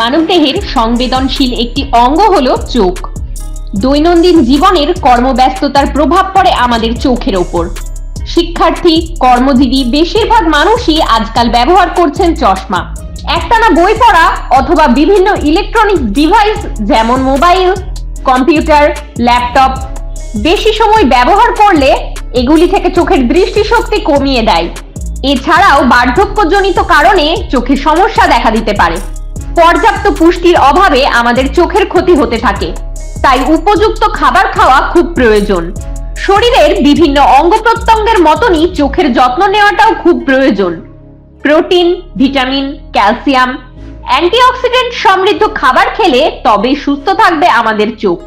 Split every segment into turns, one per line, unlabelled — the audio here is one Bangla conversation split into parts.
মানবদেহের সংবেদনশীল একটি অঙ্গ হল চোখ। দৈনন্দিন জীবনের কর্মব্যস্ততার প্রভাব পড়ে আমাদের চোখের ওপর। শিক্ষার্থী, কর্মজীবী, বেশিরভাগ মানুষই আজকাল ব্যবহার করছেন চশমা। একটানা বই পড়া অথবা বিভিন্ন ইলেকট্রনিক ডিভাইস যেমন মোবাইল কম্পিউটার ল্যাপটপ বেশি সময় ব্যবহার করলে এগুলি থেকে চোখের দৃষ্টিশক্তি কমিয়ে দেয়। এছাড়াও বার্ধক্যজনিত কারণে চোখে সমস্যা দেখা দিতে পারে। পর্যাপ্ত পুষ্টির অভাবে আমাদের চোখের ক্ষতি হতে থাকে। তাই উপযুক্ত খাবার খাওয়া খুব প্রয়োজন। শরীরের বিভিন্ন অঙ্গ প্রত্যঙ্গের মতনই চোখের যত্ন নেওয়াটাও খুব প্রয়োজন। প্রোটিন, ভিটামিন, ক্যালসিয়াম, অ্যান্টিঅক্সিডেন্ট সমৃদ্ধ খাবার খেলে তবেই সুস্থ থাকবে আমাদের চোখ।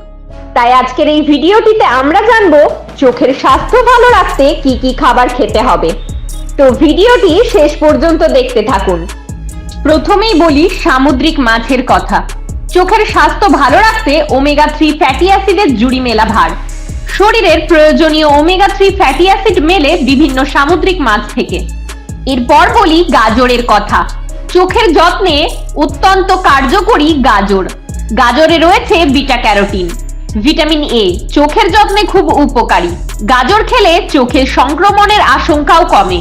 তাই আজকের এই ভিডিওটিতে আমরা জানব চোখের স্বাস্থ্য ভালো রাখতে কি কি খাবার খেতে হবে। তো ভিডিওটি শেষ পর্যন্ত দেখতে থাকুন। প্রথমেই বলি সামুদ্রিক মাছের কথা। চোখের স্বাস্থ্য ভালো রাখতে ওমেগা থ্রি ফ্যাটি অ্যাসিডের জুড়ি মেলা ভার। শরীরের প্রয়োজনীয় ওমেগা থ্রি ফ্যাটি অ্যাসিড মেলে বিভিন্ন সামুদ্রিক মাছ থেকে। এরপর বলি গাজরের কথা। চোখের যত্নে অত্যন্ত কার্যকরী গাজর। গাজরে রয়েছে বিটা ক্যারোটিন। ভিটামিন এ, চোখের যত্নে খুব উপকারী। গাজর খেলে চোখের সংক্রমণের আশঙ্কাও কমে।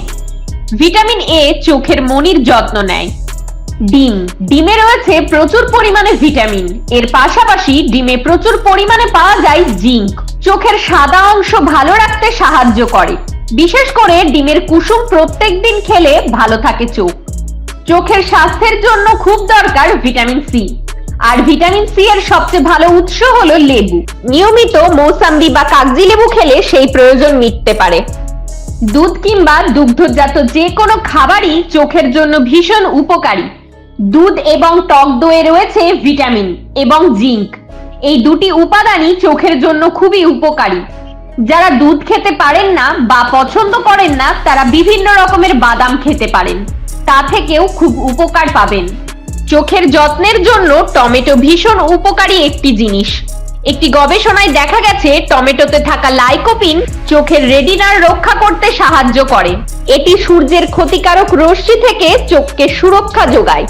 ভিটামিন এ চোখের মনির যত্ন নেয়। ডিম। ডিমে রয়েছে প্রচুর পরিমাণে ভিটামিন। এর পাশাপাশি ডিমে প্রচুর পরিমাণে পাওয়া যায় জিঙ্ক। চোখের সাদা অংশ ভালো রাখতে সাহায্য করে। বিশেষ করে ডিমের কুসুম প্রত্যেক দিন খেলে ভালো থাকে চোখ। চোখের স্বাস্থ্যের জন্য খুব দরকার ভিটামিন সি। আর ভিটামিন সি এর সবচেয়ে ভালো উৎস হলো লেবু। নিয়মিত মৌসাম্বি বা কাগজি লেবু খেলে সেই প্রয়োজন মিটতে পারে। দুধ কিংবা দুগ্ধজাত যে কোনো খাবারই চোখের জন্য ভীষণ উপকারী। দুধ এবং টক দইয়ে রয়েছে ভিটামিন এবং জিঙ্ক। এই দুটি উপাদানই চোখের জন্য খুবই উপকারী। যারা দুধ খেতে পারেন না বা পছন্দ করেন না, তারা বিভিন্ন রকমের বাদাম খেতে পারেন। তা থেকেও খুব উপকার পাবেন। চোখের যত্নের জন্য টমেটো ভীষণ উপকারী একটি জিনিস। একটি গবেষণায় দেখা গেছে, টমেটোতে থাকা লাইকোপিন চোখের রেডিনার রক্ষা করতে সাহায্য করে। এটি সূর্যের ক্ষতিকারক রশ্মি থেকে চোখকে সুরক্ষা যোগায়।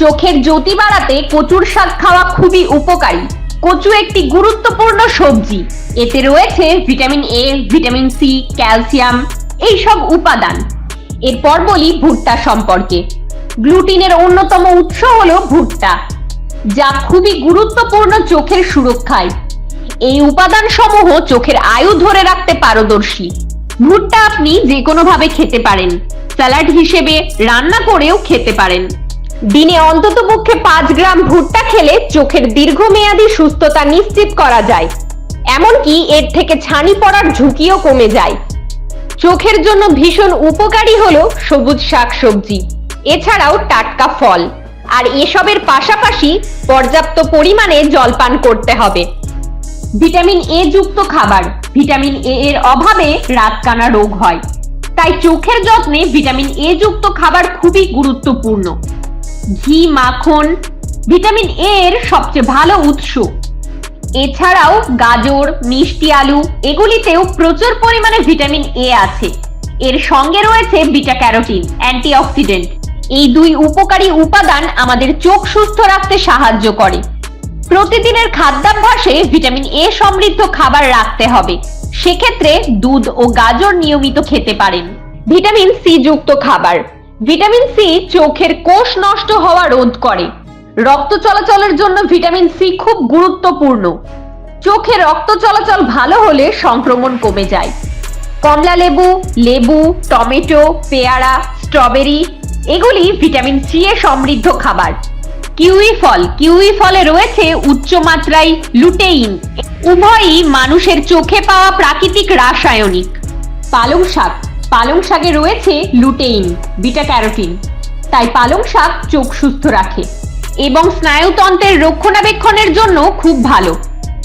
চোখের জ্যোতি বাড়াতে কচুর শাক খাওয়া খুবই উপকারী। কচু একটি গুরুত্বপূর্ণ সবজি। এতে রয়েছে vitamin A vitamin C calcium, এইসব উপাদান। এরপর বলি ভুট্টা সম্পর্কে। গ্লুটিনের অন্যতম উৎস হল ভুট্টা, যা খুবই গুরুত্বপূর্ণ চোখের সুরক্ষায়। এই উপাদান সমূহ চোখের আয়ু ধরে রাখতে পারদর্শী। ভুট্টা আপনি যে কোনো ভাবে খেতে পারেন। স্যালাড হিসেবে রান্না করেও খেতে পারেন। দিনে অন্তত পক্ষে পাঁচ গ্রাম ভুট্টা খেলে চোখের দীর্ঘমেয়াদী সুস্থতা নিশ্চিত করা যায়। এমনকি এর থেকে ছানি পড়ার ঝুঁকিও কমে যায়। চোখের জন্য ভীষণ উপকারী হলো সবুজ শাকসবজি, এছাড়াও টাটকা ফল। আর এসবের পাশাপাশি পর্যাপ্ত পরিমাণে জলপান করতে হবে। ভিটামিন এ যুক্ত খাবার, ভিটামিন এ এর অভাবে রাতকানা রোগ হয়। তাই চোখের যত্নে ভিটামিন এ যুক্ত খাবার খুবই গুরুত্বপূর্ণ। ঘি মাখন, ভিটামিন এ এর সবচেয়ে ভালো উৎস। এছাড়াও গাজর, মিষ্টি আলু, এগুলিতেও প্রচুর পরিমাণে ভিটামিন এ আছে। এর সঙ্গে রয়েছে বিটা ক্যারোটিন, অ্যান্টিঅক্সিডেন্ট। এই দুই উপকারী উপাদান আমাদের চোখ সুস্থ রাখতে সাহায্য করে। প্রতিদিনের খাদ্যাভ্যাসে ভিটামিন এ সমৃদ্ধ খাবার রাখতে হবে। সেক্ষেত্রে দুধ ও গাজর নিয়মিত খেতে পারেন। ভিটামিন সি যুক্ত খাবার। ভিটামিন সি চোখের কোষ নষ্ট হওয়া রোধ করে। রক্ত চলাচলের জন্য ভিটামিন সি খুব গুরুত্বপূর্ণ। চোখে রক্ত চলাচল ভালো হলে সংক্রমণ কমে যায়। কমলা লেবু লেবু, টমেটো, পেয়ারা, স্ট্রবেরি, এগুলি ভিটামিন সি এ সমৃদ্ধ খাবার। কিউই ফল, কিউই ফলে রয়েছে উচ্চ মাত্রায় লুটেইন। উভয়ই মানুষের চোখে পাওয়া প্রাকৃতিক রাসায়নিক। পালং শাক পালং শাকে রয়েছে লুটেইন বিটা ক্যারোটিন তাই পালং শাক চোখ সুস্থ রাখে এবং স্নায়ুতন্ত্রের রক্ষণাবেক্ষণের জন্য খুব ভালো।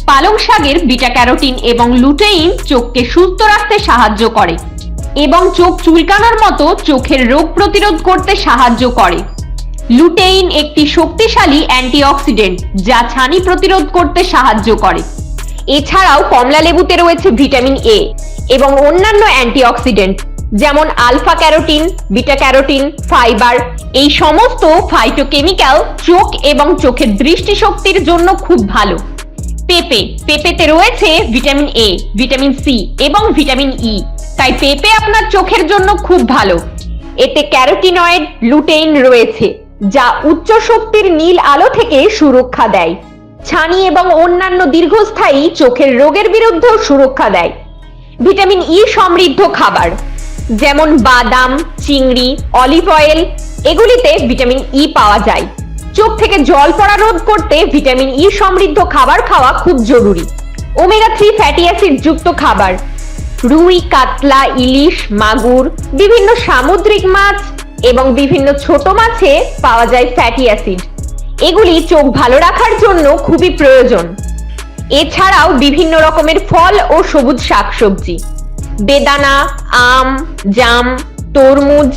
পালং শাকের বিটা ক্যারোটিন এবং লুটেইন চোখকে সুস্থ রাখতে সাহায্য করে এবং চোখ চুলকানোর মতো চোখের রোগ প্রতিরোধ করতে সাহায্য করে। লুটেইন একটি শক্তিশালী অ্যান্টিঅক্সিডেন্ট যা ছানি প্রতিরোধ করতে সাহায্য করে। এছাড়াও কমলা লেবুতে রয়েছে ভিটামিন এ এবং অন্যান্য অ্যান্টিঅক্সিডেন্ট। যেমন alpha carotene beta carotene fibre এই সমস্ত ফাইটোকেমিক্যাল চোখ এবং চোখের দৃষ্টিশক্তির জন্য খুব ভালো। পেঁপে, পেঁপেতে রয়েছে ভিটামিন এ ভিটামিন সি এবং ভিটামিন ই তাই পেঁপে আপনার চোখের জন্য খুব ভালো। এতে ক্যারোটিনয়েড লুটেইন রয়েছে, যা উচ্চ শক্তির নীল আলো থেকে সুরক্ষা দেয়। ছানি এবং অন্যান্য দীর্ঘস্থায়ী চোখের রোগের বিরুদ্ধেও সুরক্ষা দেয়। ভিটামিন ই সমৃদ্ধ খাবার। যেমন বাদাম, চিংড়ি, অলিভ অয়েল, এগুলিতে ভিটামিন ই পাওয়া যায়। চোখ থেকে জল পড়া রোধ করতে ভিটামিন ই সমৃদ্ধ খাবার খাওয়া খুব জরুরি। ওমেগা থ্রি ফ্যাটি অ্যাসিড যুক্ত খাবার। রুই, কাতলা, ইলিশ, মাগুর, বিভিন্ন সামুদ্রিক মাছ এবং বিভিন্ন ছোট মাছে পাওয়া যায় ফ্যাটি অ্যাসিড। এগুলি চোখ ভালো রাখার জন্য খুবই প্রয়োজন। এছাড়াও বিভিন্ন রকমের ফল ও সবুজ শাকসবজি। বেদানা, আম, জাম, তরমুজ,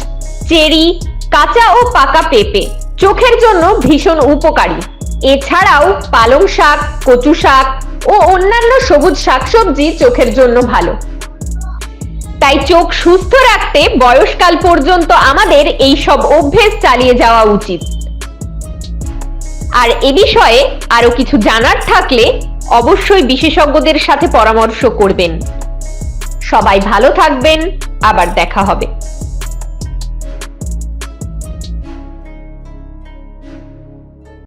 চেরি, কাঁচা ও পাকা পেঁপে। চোখের জন্য ভীষণ উপকারী। এছাড়াও পালং শাক, কচু শাক ও অন্যান্য সবুজ শাকসবজি চোখের জন্য ভালো। তাই চোখ সুস্থ রাখতে বয়সকাল পর্যন্ত আমাদের এই সব অভ্যেস চালিয়ে যাওয়া উচিত। আর এ বিষয়ে আরও কিছু জানার থাকলে অবশ্যই বিশেষজ্ঞদের সাথে পরামর্শ করবেন। সবাই ভালো থাকবেন আবার দেখা হবে।